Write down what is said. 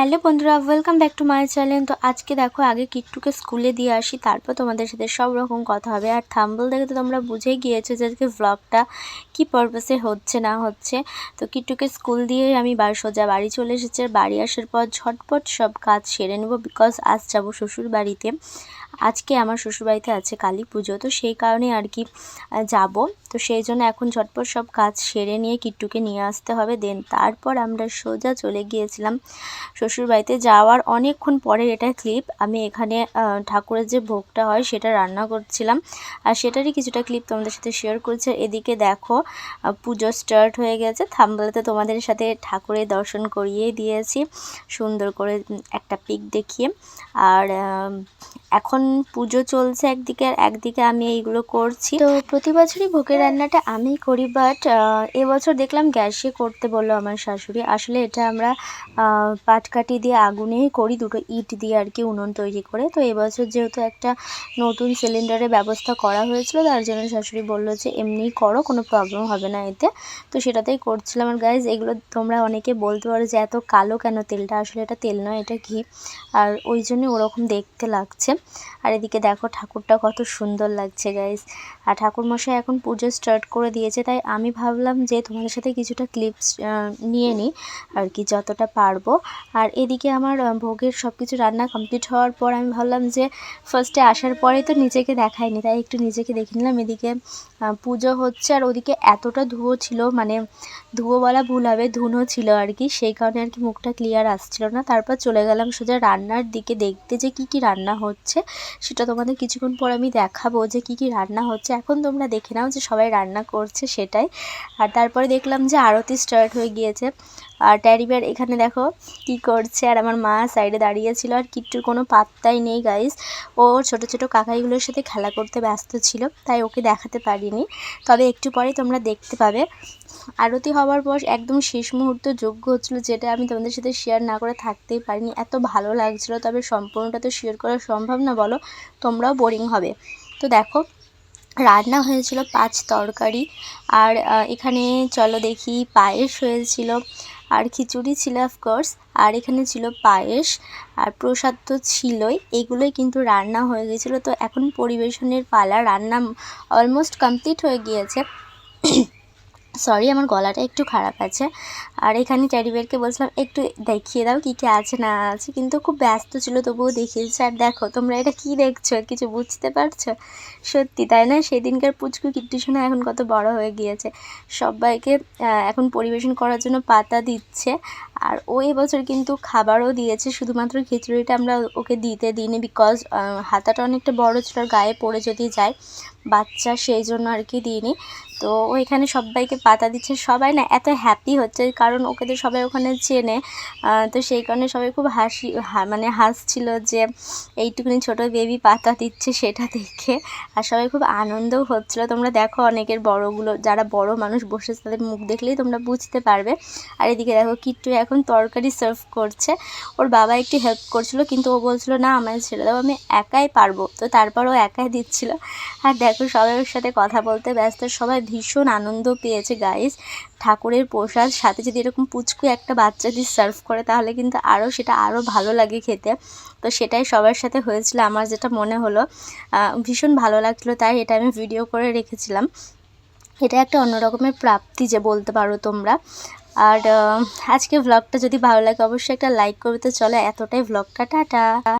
Hello বন্ধুরা welcome back to my channel তো আজকে দেখো, আগে কিট্টুকে স্কুলে দিয়ে আসি, তারপর তোমাদের সাথে সব রকম কথা হবে। আর থাম্বল দেখে তো তোমরা বুঝেই গিয়েছো যে আজকে ব্লগটা কী পারপাসে হচ্ছে, না হচ্ছে। তো কিট্টুকে স্কুল দিয়ে আমি বাড়ি সোজা বাড়ি চলে এসেছি। বাড়ি আসার পর ঝটপট সব কাজ সেরে নেব বিকজ আজ যাব শ্বশুর বাড়িতে আজকে আমার শ্বশুরবাড়িতে আছে কালী পুজো, তো সেই কারণে আর কি যাব। তো সেই জন্য এখন ঝটপট সব কাজ সেরে নিয়ে কিট্টুকে নিয়ে আসতে হবে। দেন তারপর আমরা সোজা চলে গিয়েছিলাম শ্বশুরবাড়িতে। যাওয়ার অনেকক্ষণ পরের এটা ক্লিপ আমি এখানে ঠাকুরের যে ভোগটা হয় সেটা রান্না করছিলাম। আর সেটারই কিছুটা ক্লিপ তোমাদের সাথে শেয়ার করছি। এদিকে দেখো পুজো স্টার্ট হয়ে গেছে। থাম্বলাতে তোমাদের সাথে ঠাকুরের দর্শন করিয়ে দিয়েছি। সুন্দর করে একটা পিক দেখিয়ে। আর এখন পুজো চলছে একদিকে, আর একদিকে আমি এইগুলো করছি। তো প্রতি বছরই ভোগের রান্নাটা আমি করি বাট এবছর দেখলাম গ্যাসে করতে বলল আমার শাশুড়ি। আসলে এটা আমরা পাটকাঠি দিয়ে আগুনেই করি, দুটো ইট দিয়ে আর কি উনুন তৈরি করে। তো এবছর যেহেতু একটা নতুন সিলিন্ডারের ব্যবস্থা করা হয়েছিল, তার জন্য শাশুড়ি বলল যে, এমনি করো, কোনো প্রবলেম হবে না এতে। তো সেটাতেই করছিলাম। আর গাইজ এগুলো তোমরা অনেকে বলতে পারো যে, এত কালো কেন তেলটা? আসলে এটা তেল নয়, এটা ঘি। আর ওই জন্য ওরকম দেখতে লাগছে। আর এদিকে দেখো ঠাকুরটা কত সুন্দর লাগছে গাইজ আর ঠাকুরমশাই এখন পুজো স্টার্ট করে দিয়েছে, তাই আমি ভাবলাম যে তোমাদের সাথে কিছুটা ক্লিপস নিয়ে নিই আর কি যতটা পারব। আর এদিকে আমার ভোগের সব কিছু রান্না কমপ্লিট হওয়ার পর আমি ভাবলাম যে ফার্স্টে আসার পরে তো নিজেকে দেখায়নি তাই একটু নিজেকে দেখে নিলাম। এদিকে পুজো হচ্ছে আর ওদিকে এতটা ধুয়ো ছিল মানে ধুয়ো বলা ভুল হবে, ধুনো ছিল আর কি, সেই কারণে আর কি মুখটা ক্লিয়ার আসছিল না। তারপর চলে গেলাম সোজা রান্নার দিকে দেখতে যে কি কি রান্না হচ্ছে। সেটা তোমাদের কিছুক্ষণ পর আমি দেখাবো যে কি কি রান্না হচ্ছে। এখন তোমরা দেখে নাও যে সবাই রান্না করছে সেটাই। আর তারপরে দেখলাম যে আরতি স্টার্ট হয়ে গিয়েছে। আর ট্যারিবার এখানে দেখো কি করছে, আর আমার মা সাইডে দাঁড়িয়েছিল আর কিট্টুর কোনো পাত্তাই নেই গাইস ও ছোট ছোট কাকাইগুলোর সাথে খেলা করতে ব্যস্ত ছিল, তাই ওকে দেখাতে পারিনি। তবে একটু পরে তোমরা দেখতে পাবে। আরতি হওয়ার পর একদম শেষ মুহূর্ত যোগ্য হচ্ছিল যেটা আমি তোমাদের সাথে শেয়ার না করে থাকতেই পারিনি। এত ভালো লাগছিল, তবে সম্পূর্ণটা তো শেয়ার করা সম্ভব না বলো, তোমরাও বোরিং হবে। তো দেখো, রান্না হয়েছিল পাঁচ তরকারি, আর এখানে চলো দেখি, পায়েস হয়েছিল, আর খিচুড়ি ছিল অফকোর্স আর এখানে ছিল পায়েস, আর প্রসাদ তো ছিলই, এগুলোই কিন্তু রান্না হয়ে গেছিল। তো এখন পরিবেশনের পালা, রান্না অলমোস্ট কমপ্লিট হয়ে গিয়েছে। সরি আমার গলাটা একটু খারাপ আছে। আর এখানে ট্যাডিবেরকে বলছিলাম, একটু দেখিয়ে দাও কী কী আছে, না আছে। কিন্তু খুব ব্যস্ত ছিল, তবুও দেখিয়েছে। আর দেখো, তোমরা এটা কি দেখছ? কিছু বুঝতে পারছ? সত্যি, তাই না? সেদিনকার পুচকু কিট্টু এখন কত বড় হয়ে গিয়েছে। সবাইকে এখন পরিবেশন করার জন্য পাতা দিচ্ছে। আর ও এবছর কিন্তু খাবারও দিয়েছে, শুধুমাত্র খিচুড়িটা আমরা ওকে দিতে দিইনি বিকজ হাতাটা অনেকটা বড় ছিল গায়ে পড়ে যদি যায়, বাচ্চা সেই জন্য আর কি দিইনি। তো ও এখানে সবাইকে পাতা দিচ্ছে, সবাই না এত হ্যাপি হচ্ছে কারণ ওকে তো সবাই ওখানে চেনে তো সেই কারণে সবাই খুব হাসি মানে হাসছিল যে এইটুকুনি ছোটো বেবি পাতা দিচ্ছে সেটা দেখে, আর সবাই খুব আনন্দও হচ্ছিল। তোমরা দেখো অনেকের বড়গুলো, যারা বড় মানুষ বসেছে তাদের মুখ দেখলেই তোমরা বুঝতে পারবে। আর এদিকে দেখো, কিট্টু এখন তরকারি সার্ভ করছে। ওর বাবা একটু হেল্প করছিল, কিন্তু ও বলছিল, না, আমায় ছেড়ে দাও, আমি একাই পারব। তো তারপর ও একাই দিচ্ছিল। আর দেখো, সবাই ওর সাথে কথা বলতে ব্যস্ত, সবাই ভীষণ আনন্দ পেয়েছে গাইস ঠাকুরের প্রসাদ, সাথে যদি এরকম পুচকু একটা বাচ্চা দিয়ে সার্ভ করে, তাহলে কিন্তু আরও সেটা আরও ভালো লাগে খেতে। তো সেটাই সবার সাথে হয়েছিল। আমার যেটা মনে হলো ভীষণ ভালো লাগছিল, তাই এটা আমি ভিডিও করে রেখেছিলাম। এটা একটা অন্য রকমের প্রাপ্তি যে বলতে পারো তোমরা। আর আজকে ভ্লগটা যদি ভালো লাগে, অবশ্যই একটা লাইক করবে। তো চলো এতটাই ভ্লগটা টাটা।